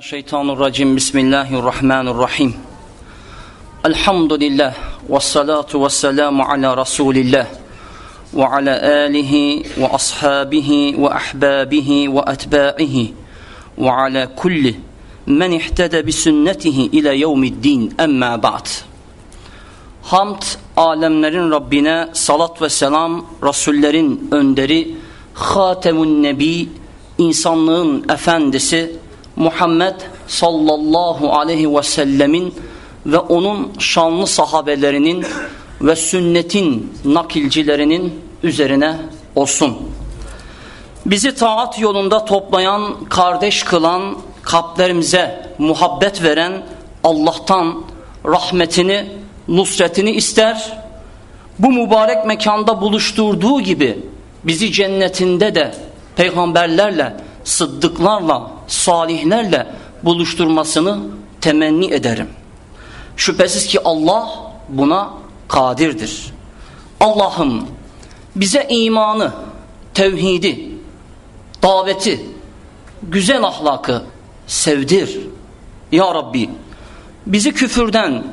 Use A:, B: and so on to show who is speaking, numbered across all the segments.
A: Şeytanirracim Bismillahirrahmanirrahim. Elhamdülillah ve salatu ve selamu ala Resulillah ve ala alihi ve ashabihi ve ahbabihi ve etbaihi ve ala kulli men ihtede bi sünnetihi ile yevmiddin. Emma ba'd. Hamd alemlerin Rabbine salat ve selam Resullerin önderi Hatemun Nebi insanlığın efendisi Muhammed sallallahu aleyhi ve sellemin ve onun şanlı sahabelerinin ve sünnetin nakilcilerinin üzerine olsun. Bizi taat yolunda toplayan, kardeş kılan, kalplerimize muhabbet veren Allah'tan rahmetini, nusretini ister. Bu mübarek mekanda buluşturduğu gibi bizi cennetinde de peygamberlerle, sıddıklarla, salihlerle buluşturmasını temenni ederim. Şüphesiz ki Allah buna kadirdir. Allah'ım bize imanı, tevhidi, daveti, güzel ahlakı sevdir. Ya Rabbi bizi küfürden,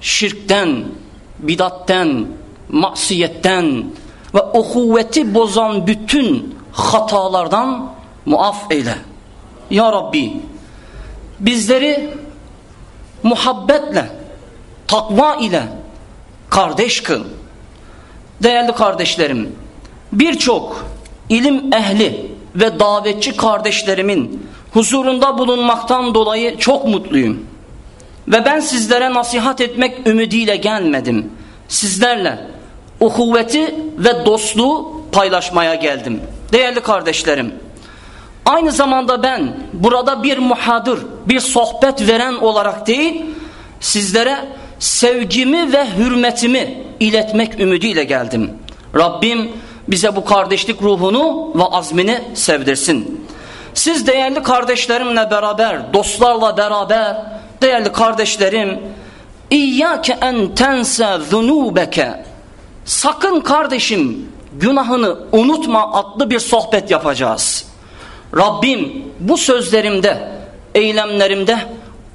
A: şirkten, bidatten, masiyetten ve uhuvveti bozan bütün hatalardan muaf eyle. Ya Rabbi bizleri muhabbetle, takva ile kardeş kıl. Değerli kardeşlerim, birçok ilim ehli ve davetçi kardeşlerimin huzurunda bulunmaktan dolayı çok mutluyum. Ve ben sizlere nasihat etmek ümidiyle gelmedim. Sizlerle uhuvveti ve dostluğu paylaşmaya geldim. Değerli kardeşlerim, aynı zamanda ben burada bir muhadır, bir sohbet veren olarak değil, sizlere sevgimi ve hürmetimi iletmek ümidiyle geldim. Rabbim bize bu kardeşlik ruhunu ve azmini sevdirsin. Siz değerli kardeşlerimle beraber, dostlarla beraber, değerli kardeşlerim, İyyâke en tense zunûbeke Sakın kardeşim günahını unutma adlı bir sohbet yapacağız. Rabbim bu sözlerimde, eylemlerimde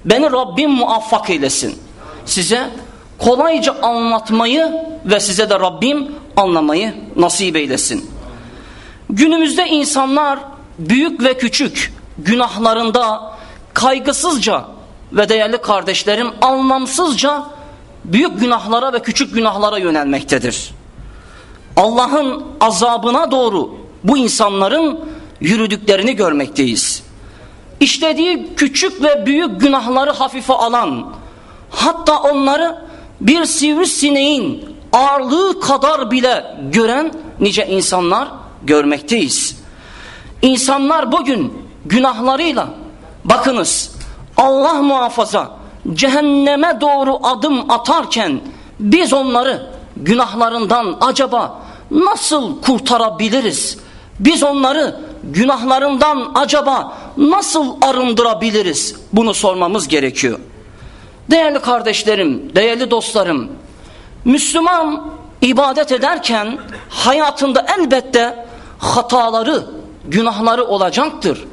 A: beni Rabbim muvaffak eylesin. Size kolayca anlatmayı ve size de Rabbim anlamayı nasip eylesin. Günümüzde insanlar büyük ve küçük günahlarında kaygısızca ve değerli kardeşlerim anlamsızca büyük günahlara ve küçük günahlara yönelmektedir. Allah'ın azabına doğru bu insanların yürüdüklerini görmekteyiz. İşlediği küçük ve büyük günahları hafife alan, hatta onları bir sivrisineğin ağırlığı kadar bile gören nice insanlar görmekteyiz. İnsanlar bugün günahlarıyla, bakınız Allah muhafaza cehenneme doğru adım atarken biz onları günahlarından acaba nasıl kurtarabiliriz? Biz onları günahlarından acaba nasıl arındırabiliriz? Bunu sormamız gerekiyor. Değerli kardeşlerim, değerli dostlarım, Müslüman ibadet ederken hayatında elbette hataları, günahları olacaktır.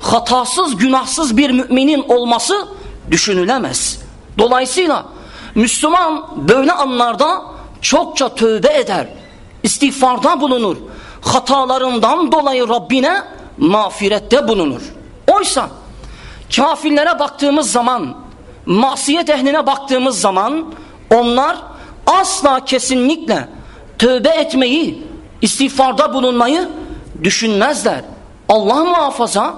A: Hatasız, günahsız bir müminin olması düşünülemez. Dolayısıyla Müslüman böyle anlarda çokça tövbe eder, istiğfarda bulunur, hatalarından dolayı Rabbine mağfirette bulunur. Oysa kafirlere baktığımız zaman, masiyet ehline baktığımız zaman onlar asla kesinlikle tövbe etmeyi, istiğfarda bulunmayı düşünmezler. Allah muhafaza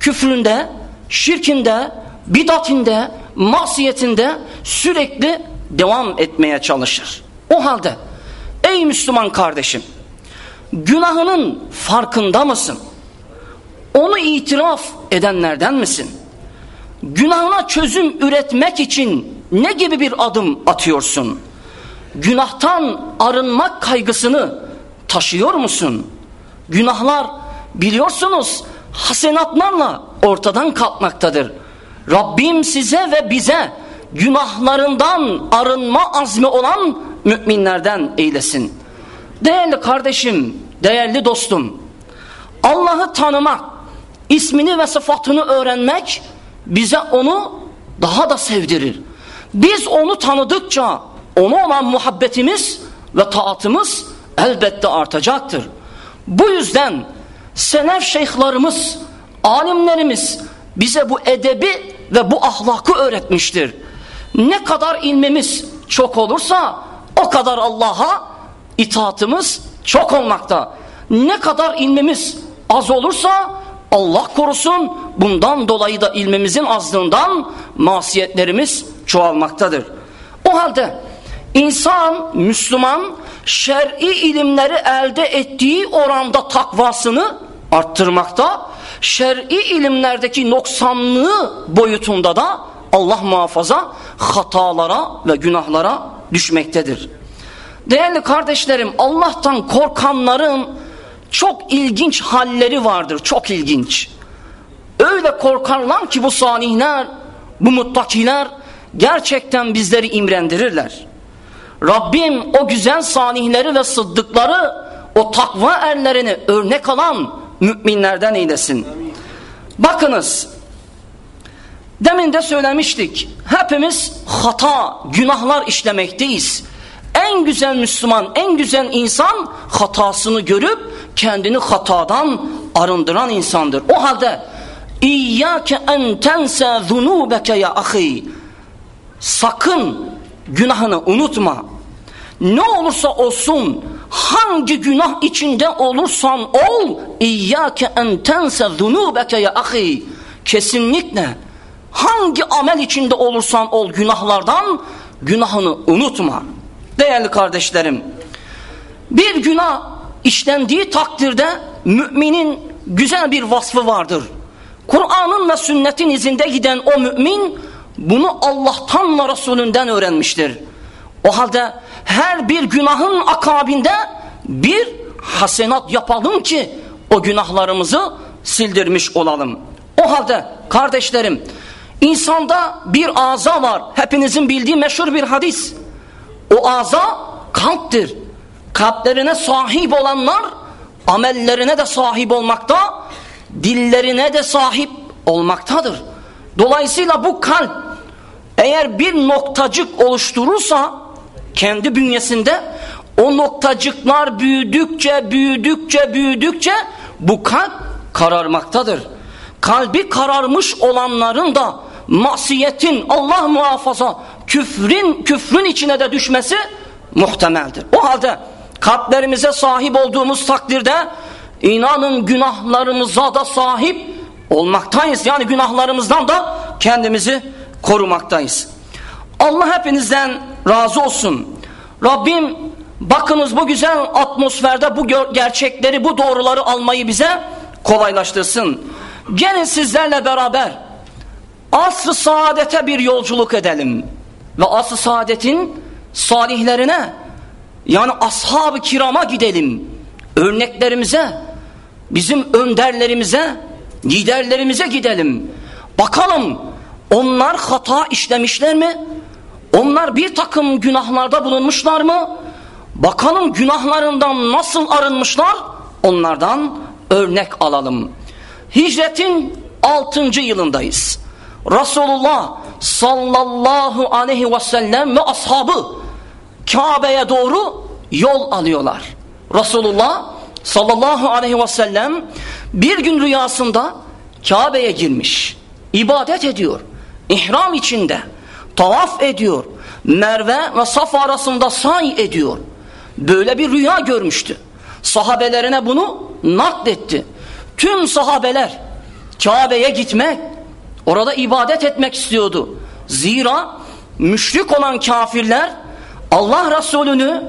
A: küfründe, şirkinde, bidatinde, masiyetinde sürekli devam etmeye çalışır. O halde ey Müslüman kardeşim günahının farkında mısın? Onu itiraf edenlerden misin? Günahına çözüm üretmek için ne gibi bir adım atıyorsun? Günahtan arınmak kaygısını taşıyor musun? Günahlar biliyorsunuz hasenatlarla ortadan kalkmaktadır. Rabbim size ve bize günahlarından arınma azmi olan müminlerden eylesin. Değerli kardeşim, değerli dostum, Allah'ı tanımak, ismini ve sıfatını öğrenmek bize onu daha da sevdirir. Biz onu tanıdıkça ona olan muhabbetimiz ve taatımız elbette artacaktır. Bu yüzden senef şeyhlarımız, alimlerimiz bize bu edebi ve bu ahlakı öğretmiştir. Ne kadar ilmimiz çok olursa o kadar Allah'a itaatımız çok olmakta. Ne kadar ilmimiz az olursa Allah korusun bundan dolayı da ilmimizin azlığından masiyetlerimiz çoğalmaktadır. O halde insan, Müslüman şer'i ilimleri elde ettiği oranda takvasını arttırmakta, şer'i ilimlerdeki noksanlığı boyutunda da Allah muhafaza hatalara ve günahlara düşmektedir. Değerli kardeşlerim Allah'tan korkanların çok ilginç halleri vardır. Çok ilginç. Öyle korkarlar ki bu salihler, bu muttakiler gerçekten bizleri imrendirirler. Rabbim o güzel salihleri ve sıddıkları, o takva erlerini örnek alan müminlerden eylesin. Bakınız, demin de söylemiştik, hepimiz hata, günahlar işlemekteyiz. En güzel Müslüman, en güzel insan hatasını görüp kendini hatadan arındıran insandır. O halde İyyâke en tense zunûbeke ya ahi Sakın günahını unutma. Ne olursa olsun hangi günah içinde olursan ol İyyâke en tense zunûbeke ya ahi Kesinlikle hangi amel içinde olursan ol günahlardan günahını unutma. Değerli kardeşlerim, bir günah işlendiği takdirde müminin güzel bir vasfı vardır. Kur'an'ın ve sünnetin izinde giden o mümin bunu Allah'tan ve Resulünden öğrenmiştir. O halde her bir günahın akabinde bir hasenat yapalım ki o günahlarımızı sildirmiş olalım. O halde kardeşlerim insanda bir aza var. Hepinizin bildiği meşhur bir hadis. O aza kalptir. Kalplerine sahip olanlar amellerine de sahip olmakta, dillerine de sahip olmaktadır. Dolayısıyla bu kalp eğer bir noktacık oluşturursa kendi bünyesinde o noktacıklar büyüdükçe büyüdükçe büyüdükçe bu kalp kararmaktadır. Kalbi kararmış olanların da masiyetin Allah muhafaza küfrün küfrün içine de düşmesi muhtemeldir. O halde kalplerimize sahip olduğumuz takdirde inanın günahlarımıza da sahip olmaktayız. Yani günahlarımızdan da kendimizi korumaktayız. Allah hepinizden razı olsun. Rabbim bakınız bu güzel atmosferde bu gerçekleri, bu doğruları almayı bize kolaylaştırsın. Gelin sizlerle beraber asr-ı saadete bir yolculuk edelim. Ve asr-ı saadetin salihlerine yani ashab-ı kirama gidelim. Örneklerimize, bizim önderlerimize, liderlerimize gidelim. Bakalım onlar hata işlemişler mi? Onlar bir takım günahlarda bulunmuşlar mı? Bakalım günahlarından nasıl arınmışlar? Onlardan örnek alalım. Hicretin 6. yılındayız. Resulullah sallallahu aleyhi ve sellem ve ashabı Kabe'ye doğru yol alıyorlar. Resulullah sallallahu aleyhi ve sellem bir gün rüyasında Kabe'ye girmiş. ibadet ediyor. İhram içinde tavaf ediyor. Merve ve Saf arasında say ediyor. Böyle bir rüya görmüştü. Sahabelerine bunu nakletti. Tüm sahabeler Kabe'ye gitmek, orada ibadet etmek istiyordu. Zira müşrik olan kafirler Allah Resulü'nü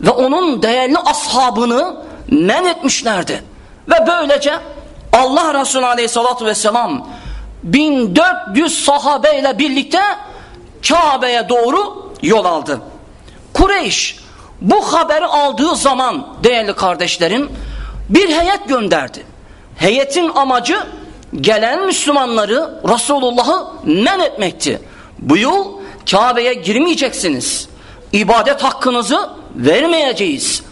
A: ve onun değerli ashabını men etmişlerdi. Ve böylece Allah Resulü Aleyhisselatü Vesselam 1400 sahabeyle birlikte Kabe'ye doğru yol aldı. Kureyş bu haberi aldığı zaman değerli kardeşlerim bir heyet gönderdi. Heyetin amacı gelen Müslümanları Resulullah'ı men etmekti. Bu yıl Kabe'ye girmeyeceksiniz. İbadet hakkınızı vermeyeceğiz.